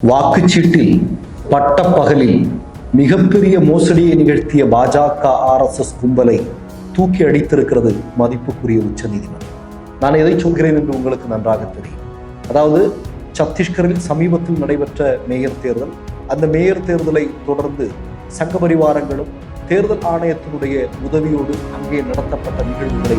வாக்குச்சீட்டில் பட்டப்பகலில் மிகப்பெரிய மோசடியை நிகழ்த்திய பாஜக ஆர்எஸ்எஸ் கும்பலை தூக்கி அடித்திருக்கிறது மதிப்புக்குரிய உச்சநீதிமன்றம் நான் எதை சொல்கிறேன் என்று உங்களுக்கு நன்றாக தெரியும். அதாவது சத்தீஸ்கரில் சமீபத்தில் நடைபெற்ற மேயர் தேர்தல் அந்த மேயர் தேர்தலை தொடர்ந்து சங்க பரிவாரங்களும் தேர்தல் ஆணையத்தினுடைய உதவியோடு அங்கே நடத்தப்பட்ட நிகழ்வுகளை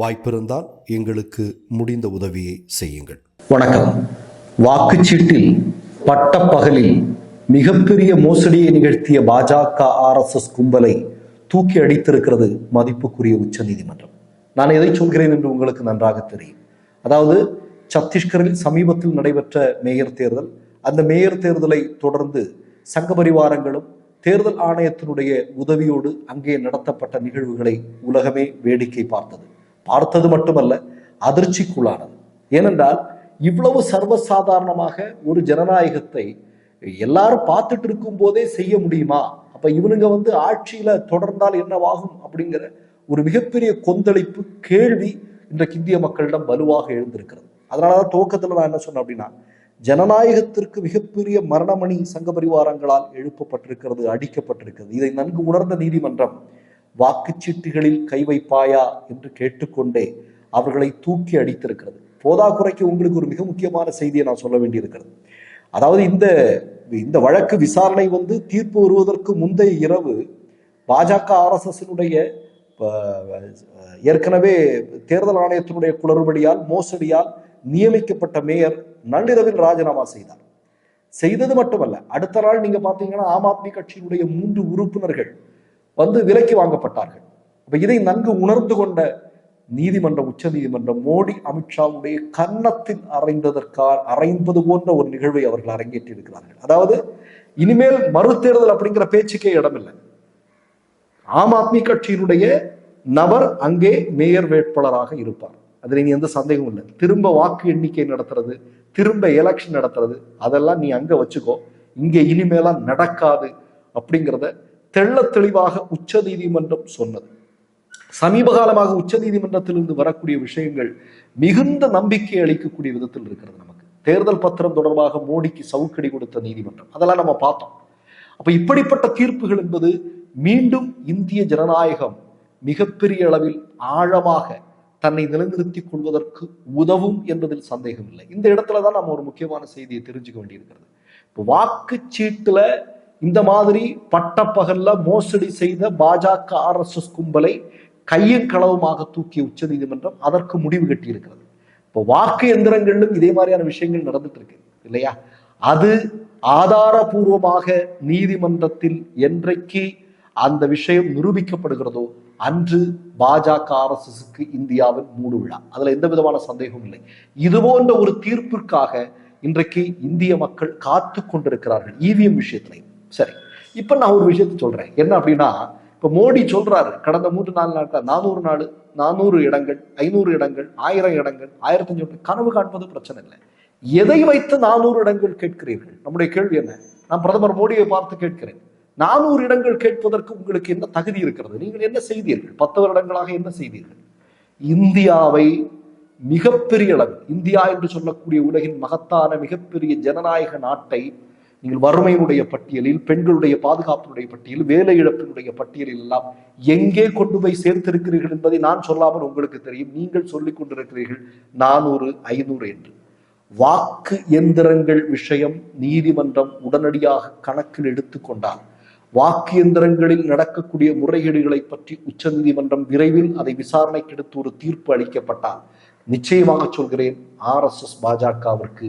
வாய்ப்பிருந்தால் எங்களுக்கு முடிந்த உதவியை செய்யுங்கள். வணக்கம். வாக்குச்சீட்டில் பட்டப்பகலில் மிகப்பெரிய மோசடியை நிகழ்த்திய பாஜக ஆர்எஸ்எஸ் கும்பலை தூக்கி அடித்திருக்கிறது மதிப்புக்குரிய உச்சநீதிமன்றம். நான் எதை சொல்கிறேன் என்று உங்களுக்கு நன்றாக தெரியும். அதாவது சத்தீஸ்கரில் சமீபத்தில் நடைபெற்ற மேயர் தேர்தல் அந்த மேயர் தேர்தலை தொடர்ந்து சங்க பரிவாரங்களும் தேர்தல் ஆணையத்தினுடைய உதவியோடு அங்கே நடத்தப்பட்ட நிகழ்வுகளை உலகமே வேடிக்கை பார்த்தது. பார்த்தது மட்டுமல்ல அதிர்ச்சிக்குள்ளானது. ஏனென்றால் இவ்வளவு சர்வசாதாரணமாக ஒரு ஜனநாயகத்தை எல்லாரும் பார்த்துட்டு இருக்கும் போதே செய்ய முடியுமா? அப்ப இவனுங்க வந்து ஆட்சியில தொடர்ந்தால் என்னவாகும் அப்படிங்கிற ஒரு மிகப்பெரிய கொந்தளிப்பு கேள்வி இன்றைக்கு இந்திய மக்களிடம் வலுவாக எழுந்திருக்கிறது. அதனாலதான் துவக்கத்துல நான் என்ன சொன்னேன் அப்படின்னா ஜனநாயகத்திற்கு மிகப்பெரிய மரணமணி சங்க பரிவாரங்களால் எழுப்பப்பட்டிருக்கிறது அடிக்கப்பட்டிருக்கிறது. இதை நன்கு உணர்ந்த நீதிமன்றம் வாக்குச்சீட்டுகளில் கை வைப்பாயா என்று கேட்டுக்கொண்டே அவர்களை தூக்கி அடித்திருக்கிறது. போதாக்குறைக்கு உங்களுக்கு ஒரு மிக முக்கியமான செய்தியை நான் சொல்ல வேண்டியிருக்கிறது. அதாவது இந்த இந்த வழக்கு விசாரணை வந்து தீர்ப்பு வருவதற்கு முந்தைய இரவு பாஜக ஆர்எஸ்எஸ்னுடைய ஏற்கனவே தேர்தல் ஆணையத்தினுடைய குளறுபடியால் மோசடியால் நியமிக்கப்பட்ட மேயர் நள்ளிரவில் ராஜினாமா செய்தார். செய்தது மட்டுமல்ல அடுத்த நாள் நீங்க பாத்தீங்கன்னா ஆம் ஆத்மி கட்சியினுடைய மூன்று உறுப்பினர்கள் வந்து விலக்கி வாங்கப்பட்டார்கள். அப்ப இதை நன்கு உணர்ந்து கொண்ட நீதிமன்றம் உச்ச நீதிமன்றம் மோடி அமித்ஷாவுடைய கன்னத்தில் அறைந்ததற்காக அறைந்தது போன்ற ஒரு நிகழ்வை அவர்கள் அரங்கேற்றி இருக்கிறார்கள். அதாவது இனிமேல் மறுதேர்தல் அப்படிங்கிற பேச்சுக்கே இடமில்லை. ஆம் ஆத்மி கட்சியினுடைய நபர் அங்கே மேயர் வேட்பாளராக இருப்பார். அதுல இனி எந்த சந்தேகமும் இல்லை. திரும்ப வாக்கு எண்ணிக்கை நடத்துறது திரும்ப எலெக்ஷன் நடத்துறது அதெல்லாம் நீ அங்க வச்சுக்கோ. இங்க இனிமேலாம் நடக்காது அப்படிங்கிறத தெள்ள தெளிவாக உச்ச நீதிமன்றம் சொன்னது. சமீப காலமாக உச்ச நீதிமன்றத்திலிருந்து வரக்கூடிய விஷயங்கள் மிகுந்த நம்பிக்கை அளிக்கக்கூடிய விதத்தில் இருக்கிறது நமக்கு. தேர்தல் பத்திரம் தொடர்பாக மோடிக்கு சவுக்கடி கொடுத்த நீதிமன்றம். அதெல்லாம் நம்ம பார்த்தோம். அப்ப இப்படிப்பட்ட தீர்ப்புகள் என்பது மீண்டும் இந்திய ஜனநாயகம் மிகப்பெரிய அளவில் ஆழமாக தன்னை நிலைநிறுத்திக் கொள்வதற்கு உதவும் என்பதில் சந்தேகம் இல்லை இந்த இடத்துல தான் நம்ம ஒரு முக்கியமான செய்தியை தெரிஞ்சுக்க வேண்டியிருக்கிறது. இப்போ வாக்குச்சீட்டுல இந்த மாதிரி பட்டப்பகல்ல மோசடி செய்த பாஜக ஆர்எஸ்எஸ் கும்பலை கையும் களவுமாக தூக்கிய உச்ச நீதிமன்றம் அதற்கு முடிவு கட்டி இருக்கிறது இப்போ வாக்கு எந்திரங்களிலும் இதே மாதிரியான விஷயங்கள் நடந்துட்டு இருக்கு இல்லையா? அது ஆதாரபூர்வமாக நீதிமன்றத்தில் என்றைக்கு அந்த விஷயம் நிரூபிக்கப்படுகிறதோ அன்று பாஜக ஆர்எஸ்எஸ்க்கு இந்தியாவின் மூடு விழா. அதுல எந்த விதமான சந்தேகமும் இல்லை. இது போன்ற ஒரு தீர்ப்பிற்காக இன்றைக்கு இந்திய மக்கள் காத்து கொண்டிருக்கிறார்கள் இவிஎம் விஷயத்திலையும். சரி. இப்ப நான் ஒரு விஷயத்தை சொல்றேன். என்ன அப்படின்னா இப்போ மோடி சொல்கிறாரு கடந்த மூன்று நாலு நாட்கள் நானூறு நாள் நானூறு இடங்கள் ஐநூறு இடங்கள் ஆயிரம் இடங்கள் ஆயிரத்தஞ்சு கனவு காண்பது பிரச்சனை இல்லை. எதை வைத்து நானூறு இடங்கள் கேட்கிறீர்கள்? நம்முடைய கேள்வி என்ன? நான் பிரதமர் மோடியை பார்த்து கேட்கிறேன். நானூறு இடங்கள் கேட்பதற்கு உங்களுக்கு என்ன தகுதி இருக்கிறது? நீங்கள் என்ன செய்தீர்கள்? பத்து வருடங்களாக என்ன செய்தீர்கள்? இந்தியாவை மிகப்பெரிய அளவு இந்தியா என்று சொல்லக்கூடிய உலகின் மகத்தான மிகப்பெரிய ஜனநாயக நாட்டை நீங்கள் வறுமையினுடைய பட்டியலில் பெண்களுடைய பாதுகாப்பினுடைய பட்டியல் வேலை இழப்பினுடைய பட்டியலில் எல்லாம் எங்கே கொண்டு போய் சேர்த்திருக்கிறீர்கள் என்பதை நான் சொல்லாமல் உங்களுக்கு தெரியும். நீங்கள் சொல்லிக் கொண்டிருக்கிறீர்கள் நானூறு ஐநூறு என்று. வாக்கு எந்திரங்கள் விஷயம் நீதிமன்றம் உடனடியாக கணக்கில் எடுத்துக்கொண்டால் வாக்கு எந்திரங்களில் நடக்கக்கூடிய முறைகேடுகளை பற்றி உச்ச நீதிமன்றம் விரைவில் அதை விசாரணைக்கு எடுத்து ஒரு தீர்ப்பு அளிக்கப்பட்டால் நிச்சயமாக சொல்கிறேன் ஆர் எஸ் எஸ் பாஜகவிற்கு